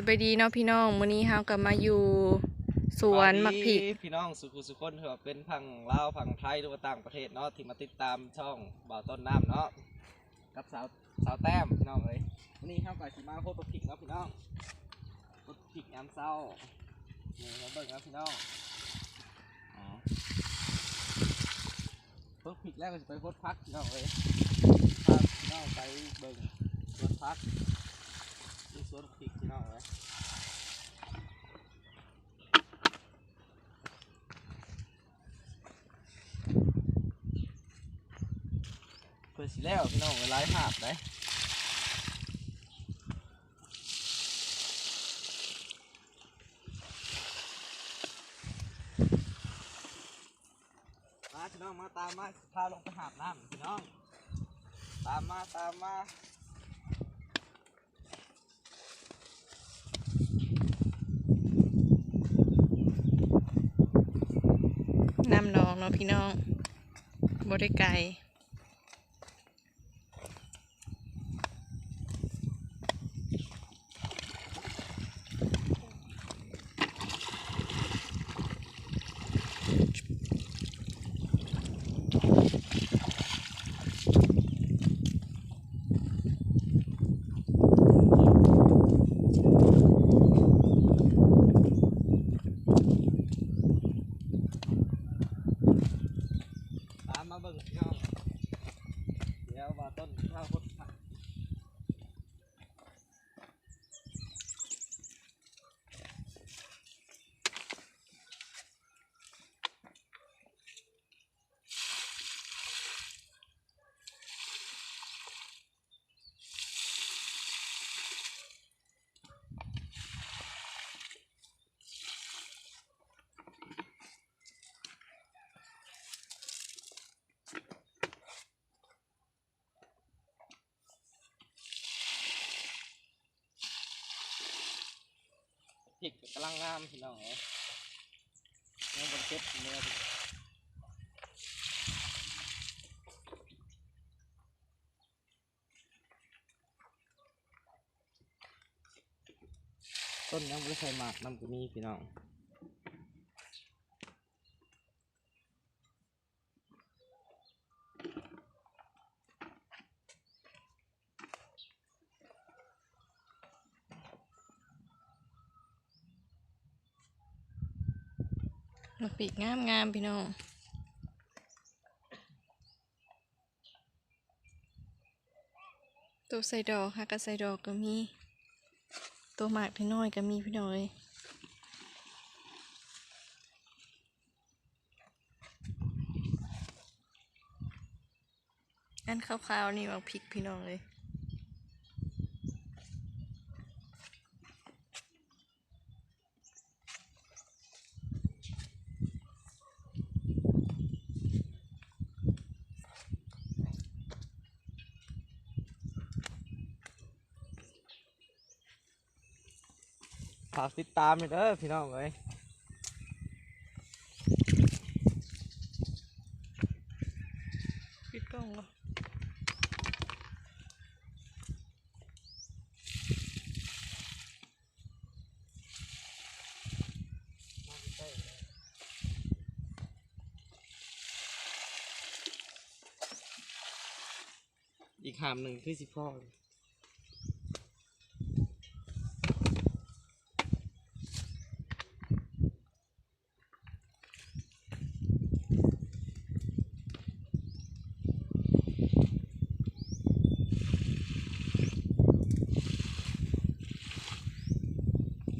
สบายดีเนาะพี่น้องมื้อนี้เฮาก็มาอยู่สวนมักพริกสวัสดีพี่น้องสุขุสุคนเถอะเป็นพังลาวพังไทยหรือว่าต่างประเทศเนาะที่มาติดตามช่องบ่าวต้นน้ำเนาะกับสาวสาวแต้มพี่น้องเลยวันนี้ข้าวไก่สีมาโคตรปลาผิกเนาะพี่น้องโคตรผิกยามเศร้านี่มาเบิ่งนะพี่น้องอ๋อเพิ่งผิกแล้วก็จะไปโคตรพักพี่น้องเลยพาพี่น้องไปเบิ่งสวนพักที่สวนผิก พี่น้องเปิดสิแล้วพี่น้องเวลาหาบได้มาพี่น้องมาตามมาพาลงไปหาบน้ำพี่น้อง ตามมาตามมา น้ำนองเนาะพี่น้องบ่ได้ไกล ตามมาเบิ่งพี่น้องเดี๋ยวมาต้นข้าวโพดผัก พริกกำลังงามพี่น้องเอ้ยนื้อบนเก็บเนื้อต้นยังไม่ได้ใช่หมากน้ำกูนี่พี่น้อง มักพริกงามงามๆพี่น้องตัวใส่ดอกค่ะก็ใส่ดอกก็มี ตัวหมากพี่น้อยก็มีพี่น้อยอันขาวๆนี่มักพริกพี่น้องเลย ฝากติดตามเลยเด้อพี่น้องเอ้ยปิดกล้องเหรออีกหามหนึ่งคือสิพ่อ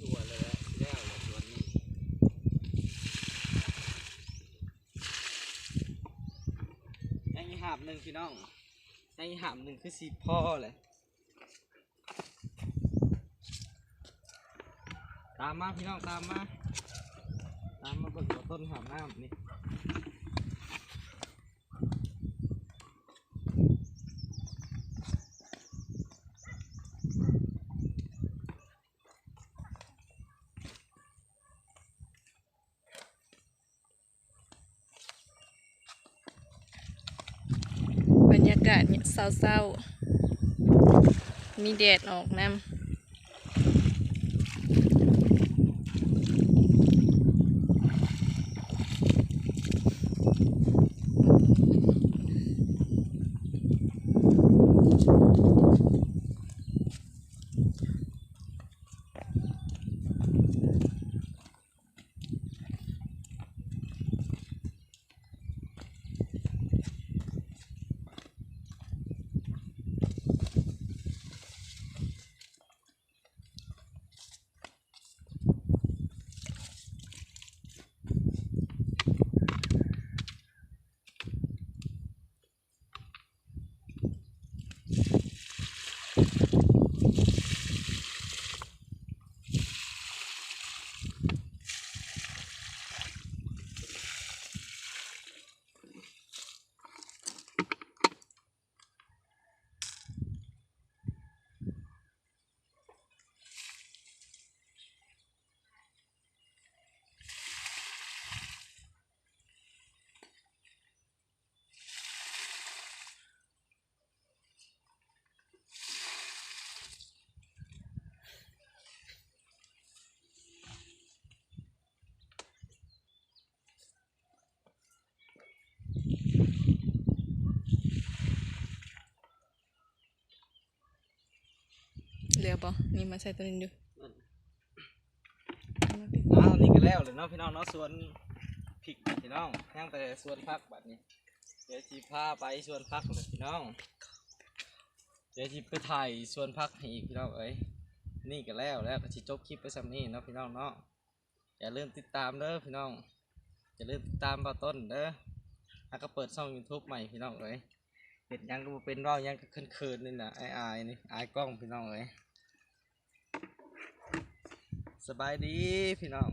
ตัวเลยแล้วแล้วเลยตัวนี้ยังอีก หนึ่งพี่น้องในหามหนึ่งคือสีพ่อเลยตามมาพี่น้องตามมา ตามมาเบิกต้นหามน้ำนี่ากาศเนี่ยเศร้าๆมีแดดออกนำ ลือบ่มีมาใส่ตัวนี้ดูเอามาปิดอ้านี่ก็แล้วเลยเนาะพี่น้องเนาะสวนพริกพี่น้องย่างแต่สวนพักแบบนี้ เดี๋ยวจีพาไปสวนพักเลยพี่น้อง เดี๋ยวจีไปถ่ายสวนพักให้อีกพี่น้องเอ้ยนี่ก็แล้วแล้วก็สิจบคลิปไปสำนี้เนาะพี่น้องเนาะอย่าลืมติดตามเด้อพี่น้องอย่าลืมติดตามบ่าต้นเด้อแล้วก็เปิดช่อง YouTube ใหม่พี่น้องเอ้ยเห็นยังก็เป็นเว่ายังก็เขินๆนี่นะอายอายๆนี่อายกล้องพี่น้องเอ้ย สบายดีพี่น้อง